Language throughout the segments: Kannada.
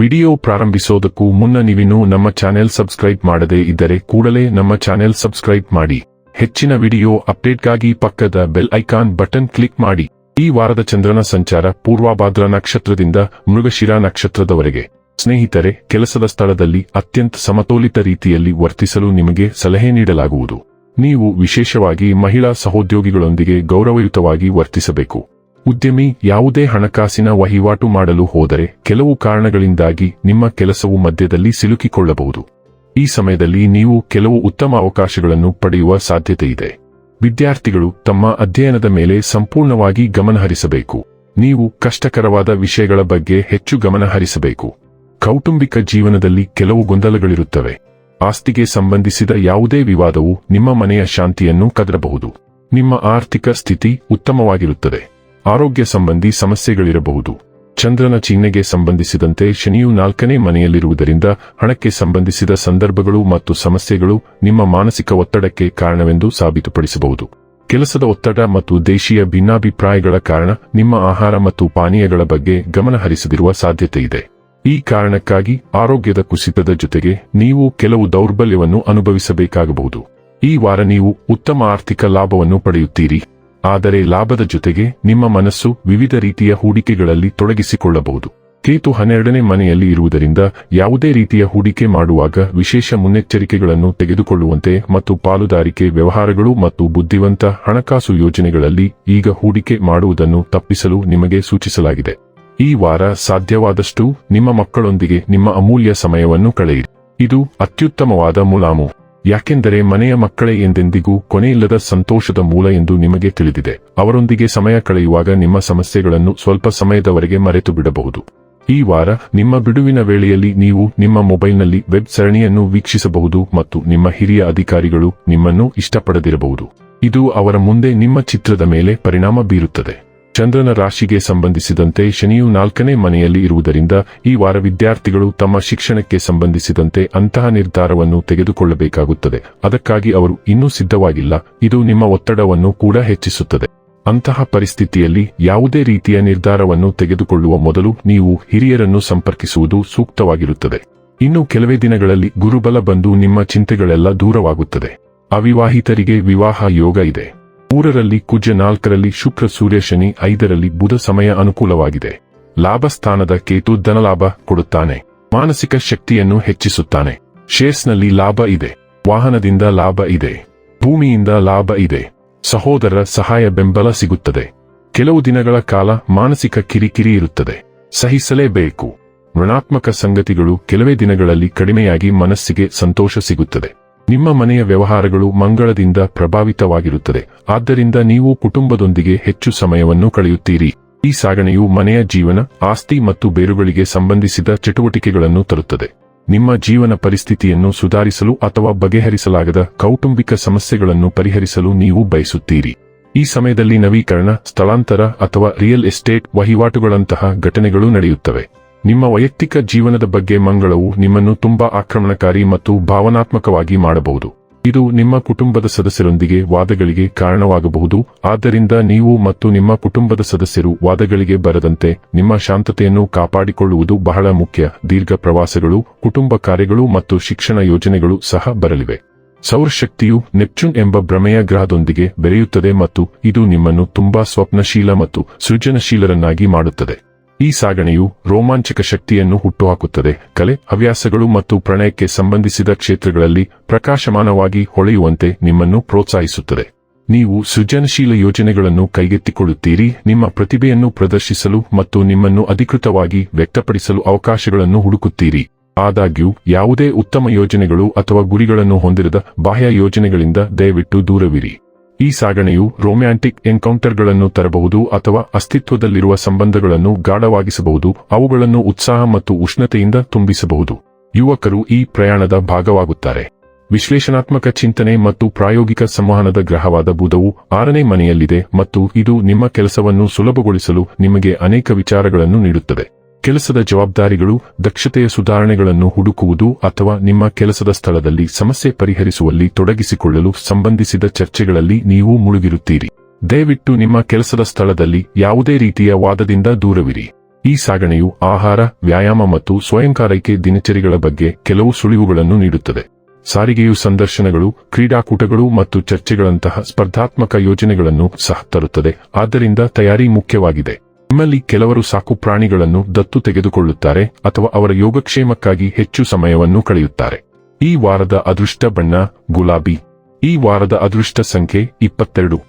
ವಿಡಿಯೋ ಪ್ರಾರಂಭಿಸೋದಕ್ಕೂ ಮುನ್ನ ನೀವಿನ್ನೂ ನಮ್ಮ ಚಾನೆಲ್ ಸಬ್ಸ್ಕ್ರೈಬ್ ಮಾಡದೇ ಇದ್ದರೆ ಕೂಡಲೇ ನಮ್ಮ ಚಾನೆಲ್ ಸಬ್ಸ್ಕ್ರೈಬ್ ಮಾಡಿ. ಹೆಚ್ಚಿನ ವಿಡಿಯೋ ಅಪ್ಡೇಟ್ಗಾಗಿ ಪಕ್ಕದ ಬೆಲ್ ಐಕಾನ್ ಬಟನ್ ಕ್ಲಿಕ್ ಮಾಡಿ. ಈ ವಾರದ ಚಂದ್ರನ ಸಂಚಾರ ಪೂರ್ವಭಾದ್ರ ನಕ್ಷತ್ರದಿಂದ ಮೃಗಶಿರಾ ನಕ್ಷತ್ರದವರೆಗೆ. ಸ್ನೇಹಿತರೆ, ಕೆಲಸದ ಸ್ಥಳದಲ್ಲಿ ಅತ್ಯಂತ ಸಮತೋಲಿತ ರೀತಿಯಲ್ಲಿ ವರ್ತಿಸಲು ನಿಮಗೆ ಸಲಹೆ ನೀಡಲಾಗುವುದು. ನೀವು ವಿಶೇಷವಾಗಿ ಮಹಿಳಾ ಸಹೋದ್ಯೋಗಿಗಳೊಂದಿಗೆ ಗೌರವಯುತವಾಗಿ ವರ್ತಿಸಬೇಕು. ಉದ್ಯಮಿ ಯಾವುದೇ ಹಣಕಾಸಿನ ವಹಿವಾಟು ಮಾಡಲು ಹೋದರೆ ಕೆಲವು ಕಾರಣಗಳಿಂದಾಗಿ ನಿಮ್ಮ ಕೆಲಸವು ಮಧ್ಯದಲ್ಲಿ ಸಿಲುಕಿಕೊಳ್ಳಬಹುದು. ಈ ಸಮಯದಲ್ಲಿ ನೀವು ಕೆಲವು ಉತ್ತಮ ಅವಕಾಶಗಳನ್ನು ಪಡೆಯುವ ಸಾಧ್ಯತೆಯಿದೆ. ವಿದ್ಯಾರ್ಥಿಗಳು ತಮ್ಮ ಅಧ್ಯಯನದ ಮೇಲೆ ಸಂಪೂರ್ಣವಾಗಿ ಗಮನಹರಿಸಬೇಕು. ನೀವು ಕಷ್ಟಕರವಾದ ವಿಷಯಗಳ ಬಗ್ಗೆ ಹೆಚ್ಚು ಗಮನಹರಿಸಬೇಕು. ಕೌಟುಂಬಿಕ ಜೀವನದಲ್ಲಿ ಕೆಲವು ಗೊಂದಲಗಳಿರುತ್ತವೆ. ಆಸ್ತಿಗೆ ಸಂಬಂಧಿಸಿದ ಯಾವುದೇ ವಿವಾದವು ನಿಮ್ಮ ಮನೆಯ ಶಾಂತಿಯನ್ನು ಕದರಬಹುದು. ನಿಮ್ಮ ಆರ್ಥಿಕ ಸ್ಥಿತಿ ಉತ್ತಮವಾಗಿರುತ್ತದೆ. ಆರೋಗ್ಯ ಸಂಬಂಧಿ ಸಮಸ್ಯೆಗಳಿರಬಹುದು. ಚಂದ್ರನ ಚಿಹ್ನೆಗೆ ಸಂಬಂಧಿಸಿದಂತೆ ಶನಿಯು ನಾಲ್ಕನೇ ಮನೆಯಲ್ಲಿರುವುದರಿಂದ ಹಣಕ್ಕೆ ಸಂಬಂಧಿಸಿದ ಸಂದರ್ಭಗಳು ಮತ್ತು ಸಮಸ್ಯೆಗಳು ನಿಮ್ಮ ಮಾನಸಿಕ ಒತ್ತಡಕ್ಕೆ ಕಾರಣವೆಂದು ಸಾಬೀತುಪಡಿಸಬಹುದು. ಕೆಲಸದ ಒತ್ತಡ ಮತ್ತು ದೇಶೀಯ ಭಿನ್ನಾಭಿಪ್ರಾಯಗಳ ಕಾರಣ ನಿಮ್ಮ ಆಹಾರ ಮತ್ತು ಪಾನೀಯಗಳ ಬಗ್ಗೆ ಗಮನ ಹರಿಸದಿರುವ ಸಾಧ್ಯತೆಯಿದೆ ಈ ಕಾರಣಕ್ಕಾಗಿ ಆರೋಗ್ಯದ ಕುಸಿತದ ಜೊತೆಗೆ ನೀವು ಕೆಲವು ದೌರ್ಬಲ್ಯವನ್ನು ಅನುಭವಿಸಬೇಕಾಗಬಹುದು. ಈ ವಾರ ನೀವು ಉತ್ತಮ ಆರ್ಥಿಕ ಲಾಭವನ್ನು ಪಡೆಯುತ್ತೀರಿ. ಆದರೆ ಲಾಭದ ಜೊತೆಗೆ ನಿಮ್ಮ ಮನಸ್ಸು ವಿವಿಧ ರೀತಿಯ ಹೂಡಿಕೆಗಳಲ್ಲಿ ತೊಡಗಿಸಿಕೊಳ್ಳಬಹುದು. ಕೇತು ಹನ್ನೆರಡನೇ ಮನೆಯಲ್ಲಿ ಇರುವುದರಿಂದ ಯಾವುದೇ ರೀತಿಯ ಹೂಡಿಕೆ ಮಾಡುವಾಗ ವಿಶೇಷ ಮುನ್ನೆಚ್ಚರಿಕೆಗಳನ್ನು ತೆಗೆದುಕೊಳ್ಳುವಂತೆ ಮತ್ತು ಪಾಲುದಾರಿಕೆ ವ್ಯವಹಾರಗಳು ಮತ್ತು ಬುದ್ಧಿವಂತ ಹಣಕಾಸು ಯೋಜನೆಗಳಲ್ಲಿ ಈಗ ಹೂಡಿಕೆ ಮಾಡುವುದನ್ನು ತಪ್ಪಿಸಲು ನಿಮಗೆ ಸೂಚಿಸಲಾಗಿದೆ. ಈ ವಾರ ಸಾಧ್ಯವಾದಷ್ಟು ನಿಮ್ಮ ಮಕ್ಕಳೊಂದಿಗೆ ನಿಮ್ಮ ಅಮೂಲ್ಯ ಸಮಯವನ್ನು ಕಳೆಯಿರಿ. ಇದು ಅತ್ಯುತ್ತಮವಾದ ಮುಲಾಮು. ಯಾಕೆಂದರೆ ಮನೆಯ ಮಕ್ಕಳೇ ಎಂದೆಂದಿಗೂ ಕೊನೆಯಿಲ್ಲದ ಸಂತೋಷದ ಮೂಲ ಎಂದು ನಿಮಗೆ ತಿಳಿದಿದೆ. ಅವರೊಂದಿಗೆ ಸಮಯ ಕಳೆಯುವಾಗ ನಿಮ್ಮ ಸಮಸ್ಯೆಗಳನ್ನು ಸ್ವಲ್ಪ ಸಮಯದವರೆಗೆ ಮರೆತು ಬಿಡಬಹುದು. ಈ ವಾರ ನಿಮ್ಮ ಬಿಡುವಿನ ವೇಳೆಯಲ್ಲಿ ನೀವು ನಿಮ್ಮ ಮೊಬೈಲ್ನಲ್ಲಿ ವೆಬ್ ಸರಣಿಯನ್ನು ವೀಕ್ಷಿಸಬಹುದು ಮತ್ತು ನಿಮ್ಮ ಹಿರಿಯ ಅಧಿಕಾರಿಗಳು ನಿಮ್ಮನ್ನು ಇಷ್ಟಪಡದಿರಬಹುದು. ಇದು ಅವರ ಮುಂದೆ ನಿಮ್ಮ ಚಿತ್ರದ ಮೇಲೆ ಪರಿಣಾಮ ಬೀರುತ್ತದೆ. ಚಂದ್ರನ ರಾಶಿಗೆ ಸಂಬಂಧಿಸಿದಂತೆ ಶನಿಯು ನಾಲ್ಕನೇ ಮನೆಯಲ್ಲಿ ಇರುವುದರಿಂದ ಈ ವಾರ ವಿದ್ಯಾರ್ಥಿಗಳು ತಮ್ಮ ಶಿಕ್ಷಣಕ್ಕೆ ಸಂಬಂಧಿಸಿದಂತೆ ಅಂತಹ ನಿರ್ಧಾರವನ್ನು ತೆಗೆದುಕೊಳ್ಳಬೇಕಾಗುತ್ತದೆ. ಅದಕ್ಕಾಗಿ ಅವರು ಇನ್ನೂ ಸಿದ್ಧವಾಗಿಲ್ಲ. ಇದು ನಿಮ್ಮ ಒತ್ತಡವನ್ನು ಕೂಡ ಹೆಚ್ಚಿಸುತ್ತದೆ. ಅಂತಹ ಪರಿಸ್ಥಿತಿಯಲ್ಲಿ ಯಾವುದೇ ರೀತಿಯ ನಿರ್ಧಾರವನ್ನು ತೆಗೆದುಕೊಳ್ಳುವ ಮೊದಲು ನೀವು ಹಿರಿಯರನ್ನು ಸಂಪರ್ಕಿಸುವುದು ಸೂಕ್ತವಾಗಿರುತ್ತದೆ. ಇನ್ನು ಕೆಲವೇ ದಿನಗಳಲ್ಲಿ ಗುರುಬಲ ಬಂದು ನಿಮ್ಮ ಚಿಂತೆಗಳೆಲ್ಲ ದೂರವಾಗುತ್ತದೆ. ಅವಿವಾಹಿತರಿಗೆ ವಿವಾಹ ಯೋಗ ಇದೆ. ಮೂರರಲ್ಲಿ ಕುಜ, ನಾಲ್ಕರಲ್ಲಿ ಶುಕ್ರ, ಸೂರ್ಯ, ಶನಿ, ಐದರಲ್ಲಿ ಬುಧ ಸಮಯ ಅನುಕೂಲವಾಗಿದೆ. ಲಾಭಸ್ಥಾನದ ಕೇತು ಧನಲಾಭ ಕೊಡುತ್ತಾನೆ. ಮಾನಸಿಕ ಶಕ್ತಿಯನ್ನು ಹೆಚ್ಚಿಸುತ್ತಾನೆ. ಶೇರ್ಸ್ನಲ್ಲಿ ಲಾಭ ಇದೆ. ವಾಹನದಿಂದ ಲಾಭ ಇದೆ. ಭೂಮಿಯಿಂದ ಲಾಭ ಇದೆ. ಸಹೋದರರ ಸಹಾಯ ಬೆಂಬಲ ಸಿಗುತ್ತದೆ. ಕೆಲವು ದಿನಗಳ ಕಾಲ ಮಾನಸಿಕ ಕಿರಿಕಿರಿ ಇರುತ್ತದೆ. ಸಹಿಸಲೇಬೇಕು. ಋಣಾತ್ಮಕ ಸಂಗತಿಗಳು ಕೆಲವೇ ದಿನಗಳಲ್ಲಿ ಕಡಿಮೆಯಾಗಿ ಮನಸ್ಸಿಗೆ ಸಂತೋಷ ಸಿಗುತ್ತದೆ. ನಿಮ್ಮ ಮನೆಯ ವ್ಯವಹಾರಗಳು ಮಂಗಳದಿಂದ ಪ್ರಭಾವಿತವಾಗಿರುತ್ತದೆ. ಆದ್ದರಿಂದ ನೀವು ಕುಟುಂಬದೊಂದಿಗೆ ಹೆಚ್ಚು ಸಮಯವನ್ನು ಕಳೆಯುತ್ತೀರಿ. ಈ ಸಾಗಣೆಯು ಮನೆಯ ಜೀವನ, ಆಸ್ತಿ ಮತ್ತು ಬೇರುಗಳಿಗೆ ಸಂಬಂಧಿಸಿದ ಚಟುವಟಿಕೆಗಳನ್ನು ತರುತ್ತದೆ. ನಿಮ್ಮ ಜೀವನ ಪರಿಸ್ಥಿತಿಯನ್ನು ಸುಧಾರಿಸಲು ಅಥವಾ ಬಗೆಹರಿಸಲಾಗದ ಕೌಟುಂಬಿಕ ಸಮಸ್ಯೆಗಳನ್ನು ಪರಿಹರಿಸಲು ನೀವು ಬಯಸುತ್ತೀರಿ. ಈ ಸಮಯದಲ್ಲಿ ನವೀಕರಣ, ಸ್ಥಳಾಂತರ ಅಥವಾ ರಿಯಲ್ ಎಸ್ಟೇಟ್ ವಹಿವಾಟುಗಳಂತಹ ಘಟನೆಗಳು ನಡೆಯುತ್ತವೆ. ನಿಮ್ಮ ವೈಯಕ್ತಿಕ ಜೀವನದ ಬಗ್ಗೆ ಮಂಗಳವು ನಿಮ್ಮನ್ನು ತುಂಬಾ ಆಕ್ರಮಣಕಾರಿ ಮತ್ತು ಭಾವನಾತ್ಮಕವಾಗಿ ಮಾಡಬಹುದು. ಇದು ನಿಮ್ಮ ಕುಟುಂಬದ ಸದಸ್ಯರೊಂದಿಗೆ ವಾದಗಳಿಗೆ ಕಾರಣವಾಗಬಹುದು. ಆದ್ದರಿಂದ ನೀವು ಮತ್ತು ನಿಮ್ಮ ಕುಟುಂಬದ ಸದಸ್ಯರು ವಾದಗಳಿಗೆ ಬರದಂತೆ ನಿಮ್ಮ ಶಾಂತತೆಯನ್ನು ಕಾಪಾಡಿಕೊಳ್ಳುವುದು ಬಹಳ ಮುಖ್ಯ. ದೀರ್ಘ ಪ್ರವಾಸಗಳು, ಕುಟುಂಬ ಕಾರ್ಯಗಳು ಮತ್ತು ಶಿಕ್ಷಣ ಯೋಜನೆಗಳು ಸಹ ಬರಲಿವೆ. ಸೌರಶಕ್ತಿಯು ನೆಪ್ಚೂನ್ ಎಂಬ ಭ್ರಮೆಯ ಗ್ರಹದೊಂದಿಗೆ ಬೆರೆಯುತ್ತದೆ ಮತ್ತು ಇದು ನಿಮ್ಮನ್ನು ತುಂಬಾ ಸ್ವಪ್ನಶೀಲ ಮತ್ತು ಸೃಜನಶೀಲರನ್ನಾಗಿ ಮಾಡುತ್ತದೆ. ಈ ಸಾಗಣೆಯು ರೋಮಾಂಚಕ ಶಕ್ತಿಯನ್ನು ಹುಟ್ಟುಹಾಕುತ್ತದೆ. ಕಲೆ, ಹವ್ಯಾಸಗಳು ಮತ್ತು ಪ್ರಣಯಕ್ಕೆ ಸಂಬಂಧಿಸಿದ ಕ್ಷೇತ್ರಗಳಲ್ಲಿ ಪ್ರಕಾಶಮಾನವಾಗಿ ಹೊಳೆಯುವಂತೆ ನಿಮ್ಮನ್ನು ಪ್ರೋತ್ಸಾಹಿಸುತ್ತದೆ. ನೀವು ಸೃಜನಶೀಲ ಯೋಜನೆಗಳನ್ನು ಕೈಗೆತ್ತಿಕೊಳ್ಳುತ್ತೀರಿ. ನಿಮ್ಮ ಪ್ರತಿಭೆಯನ್ನು ಪ್ರದರ್ಶಿಸಲು ಮತ್ತು ನಿಮ್ಮನ್ನು ಅಧಿಕೃತವಾಗಿ ವ್ಯಕ್ತಪಡಿಸಲು ಅವಕಾಶಗಳನ್ನು ಹುಡುಕುತ್ತೀರಿ. ಆದಾಗ್ಯೂ, ಯಾವುದೇ ಉತ್ತಮ ಯೋಜನೆಗಳು ಅಥವಾ ಗುರಿಗಳನ್ನು ಹೊಂದಿರದ ಬಾಹ್ಯ ಯೋಜನೆಗಳಿಂದ ದಯವಿಟ್ಟು ದೂರವಿರಿ. ಈ ಸಾಗಣೆಯು ರೊಮ್ಯಾಂಟಿಕ್ ಎನ್ಕೌಂಟರ್ಗಳನ್ನು ತರಬಹುದು ಅಥವಾ ಅಸ್ತಿತ್ವದಲ್ಲಿರುವ ಸಂಬಂಧಗಳನ್ನು ಗಾಢವಾಗಿಸಬಹುದು, ಅವುಗಳನ್ನು ಉತ್ಸಾಹ ಮತ್ತು ಉಷ್ಣತೆಯಿಂದ ತುಂಬಿಸಬಹುದು. ಯುವಕರು ಈ ಪ್ರಯಾಣದ ಭಾಗವಾಗುತ್ತಾರೆ. ವಿಶ್ಲೇಷಣಾತ್ಮಕ ಚಿಂತನೆ ಮತ್ತು ಪ್ರಾಯೋಗಿಕ ಸಂವಹನದ ಗ್ರಹವಾದ ಬುಧವು ಆರನೇ ಮನೆಯಲ್ಲಿದೆ ಮತ್ತು ಇದು ನಿಮ್ಮ ಕೆಲಸವನ್ನು ಸುಲಭಗೊಳಿಸಲು ನಿಮಗೆ ಅನೇಕ ವಿಚಾರಗಳನ್ನು ನೀಡುತ್ತದೆ. ಕೆಲಸದ ಜವಾಬ್ದಾರಿಗಳು, ದಕ್ಷತೆಯ ಸುಧಾರಣೆಗಳನ್ನು ಹುಡುಕುವುದು ಅಥವಾ ನಿಮ್ಮ ಕೆಲಸದ ಸ್ಥಳದಲ್ಲಿ ಸಮಸ್ಯೆ ಪರಿಹರಿಸುವಲ್ಲಿ ತೊಡಗಿಸಿಕೊಳ್ಳಲು ಸಂಬಂಧಿಸಿದ ಚರ್ಚೆಗಳಲ್ಲಿ ನೀವು ಮುಳುಗಿರುತ್ತೀರಿ. ದಯವಿಟ್ಟು ನಿಮ್ಮ ಕೆಲಸದ ಸ್ಥಳದಲ್ಲಿ ಯಾವುದೇ ರೀತಿಯ ವಾದದಿಂದ ದೂರವಿರಿ. ಈ ಸಾಗಣೆಯು ಆಹಾರ, ವ್ಯಾಯಾಮ ಮತ್ತು ಸ್ವಯಂಕಾರೈಕೆ ದಿನಚರಿಗಳ ಬಗ್ಗೆ ಕೆಲವು ಸುಳಿವುಗಳನ್ನು ನೀಡುತ್ತದೆ. ಸಾರಿಗೆಯು ಸಂದರ್ಶನಗಳು, ಕ್ರೀಡಾಕೂಟಗಳು ಮತ್ತು ಚರ್ಚೆಗಳಂತಹ ಸ್ಪರ್ಧಾತ್ಮಕ ಯೋಜನೆಗಳನ್ನು ಸಹ ತರುತ್ತದೆ. ಆದ್ದರಿಂದ ತಯಾರಿ ಮುಖ್ಯವಾಗಿದೆ. ನಿಮ್ಮಲ್ಲಿ ಕೆಲವರು ಸಾಕು ಪ್ರಾಣಿಗಳನ್ನು ದತ್ತು ತೆಗೆದುಕೊಳ್ಳುತ್ತಾರೆ ಅಥವಾ ಅವರ ಯೋಗಕ್ಷೇಮಕ್ಕಾಗಿ ಹೆಚ್ಚು ಸಮಯವನ್ನು ಕಳೆಯುತ್ತಾರೆ. ಈ ವಾರದ ಅದೃಷ್ಟ ಬಣ್ಣ, ಗುಲಾಬಿ. ಈ ವಾರದ ಅದೃಷ್ಟ ಸಂಖ್ಯೆ ಇಪ್ಪತ್ತೆರಡು.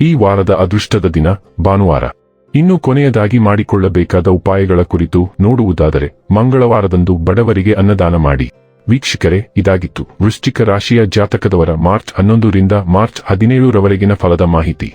ಈ ವಾರದ ಅದೃಷ್ಟದ ದಿನ, ಭಾನುವಾರ. ಇನ್ನು ಕೊನೆಯದಾಗಿ ಮಾಡಿಕೊಳ್ಳಬೇಕಾದ ಉಪಾಯಗಳ ಕುರಿತು ನೋಡುವುದಾದರೆ, ಮಂಗಳವಾರದಂದು ಬಡವರಿಗೆ ಅನ್ನದಾನ ಮಾಡಿ. ವೀಕ್ಷಕರೇ, ಇದಾಗಿತ್ತು. ವೃಶ್ಚಿಕ ರಾಶಿಯ ಜಾತಕದವರ ಮಾರ್ಚ್ ಹನ್ನೊಂದರಿಂದ ಮಾರ್ಚ್ ಹದಿನೇಳರವರೆಗಿನ ಫಲದ ಮಾಹಿತಿ.